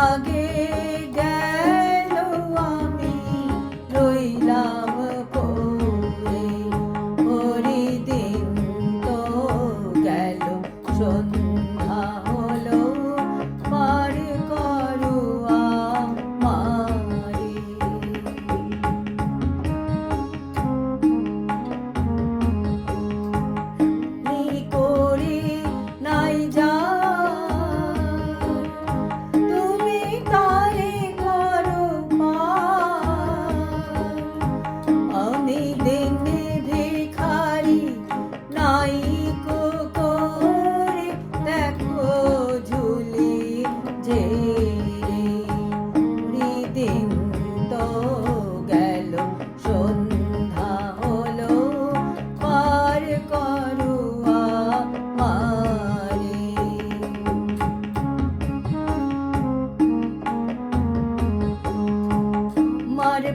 আগে গেল আমি রইলাম পরে হরি দিন তো গেল শোন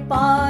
பார்